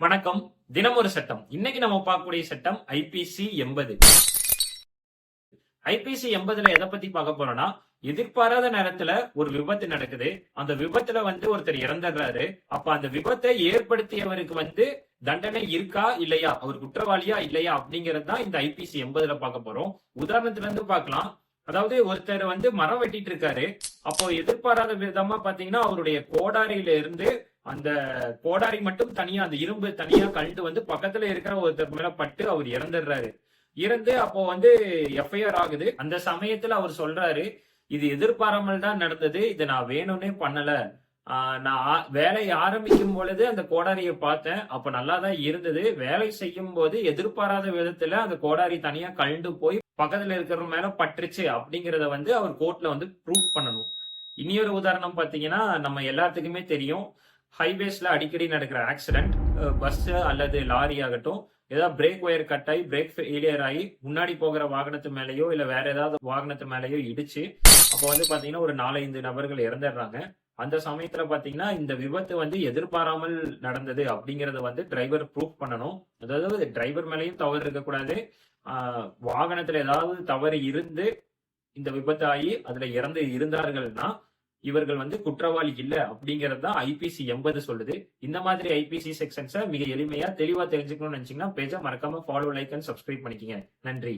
வணக்கம். தினம் ஒரு சட்டம். இன்னைக்கு நம்ம பார்க்கக்கூடிய சட்டம் ஐபிசி எண்பது. ஐபிசி எண்பதுல எதை பத்தி பார்க்க போறோம்னா எதிர்பாராத நேரத்துல ஒரு விபத்து நடக்குது. அந்த விபத்துல வந்து ஒருத்தர் இறந்துடுறாரு. அப்ப அந்த விபத்தை ஏற்படுத்தியவருக்கு வந்து தண்டனை இருக்கா இல்லையா? அவர் குற்றவாளியா இல்லையா? அப்படிங்கறது தான் இந்த ஐபிசி எண்பதுல பார்க்க போறோம். உதாரணத்துல இருந்து பார்க்கலாம். அதாவது ஒருத்தர் வந்து மரம் வெட்டிட்டு இருக்காரு. அப்போ எதிர்பாராத விதமா பாத்தீங்கன்னா அவருடைய கோடாரியில இருந்து அந்த கோடாரி மட்டும் தனியா அந்த இரும்பு தனியா கழண்டு வந்து பக்கத்துல இருக்கிற ஒருத்தர் மேல பட்டு அவர் இறந்துடுறாரு. இறந்து அப்போ வந்து எஃப்ஐஆர் ஆகுது. அந்த சமயத்துல அவர் சொல்றாரு இது எதிர்பாராமல் தான் நடந்தது. இதை நான் வேணும்னே பண்ணல. நான் ஆ- வேலையை ஆரம்பிக்கும் பொழுது அந்த கோடாரியை பார்த்தேன். அப்ப நல்லா தான் இருந்தது. வேலை செய்யும் போது எதிர்பாராத விதத்துல அந்த கோடாரி தனியா கழண்டு போய் பக்கத்துல இருக்கிற மேல பட்டுருச்சு. அப்படிங்கறத வந்து அவர் கோர்ட்ல வந்து ப்ரூவ் பண்ணணும். இனியொரு உதாரணம் பாத்தீங்கன்னா நம்ம எல்லாத்துக்குமே தெரியும். ஹைவேஸ்ல அடிக்கடி நடக்கிற ஆக்சிடென்ட் பஸ் அல்லது லாரி ஆகட்டும் ஏதாவது பிரேக் ஒயர் கட் ஆகி பிரேக் ஃபெயிலியர் ஆகி முன்னாடி போகிற வாகனத்து மேலேயோ இல்ல வேற ஏதாவது வாகனத்து மேலேயோ இடிச்சு அப்போ வந்து பாத்தீங்கன்னா ஒரு நாலஞ்சு நபர்கள் இறந்துடுறாங்க. அந்த சமயத்துல பாத்தீங்கன்னா இந்த விபத்து வந்து எதிர்பாராமல் நடந்தது அப்படிங்கறத வந்து டிரைவர் ப்ரூஃப் பண்ணணும். அதாவது டிரைவர் மேலேயும் தவறு இருக்கக்கூடாது. வாகனத்துல ஏதாவது தவறு இருந்து இந்த விபத்து ஆகி அதுல இறந்து இருந்தார்கள்னா இவர்கள் வந்து குற்றவாளி இல்ல அப்படிங்கறது தான் ஐபிசி எண்பது சொல்லுது. இந்த மாதிரி ஐபிசி செக்ஷன்ஸை மிக எளிமையா தெளிவா தெரிஞ்சுக்கணும்னு நினைச்சீங்கன்னா பேஜை மறக்காம ஃபாலோ லைக் அண்ட் சப்ஸ்கிரைப் பண்ணிக்கங்க. நன்றி.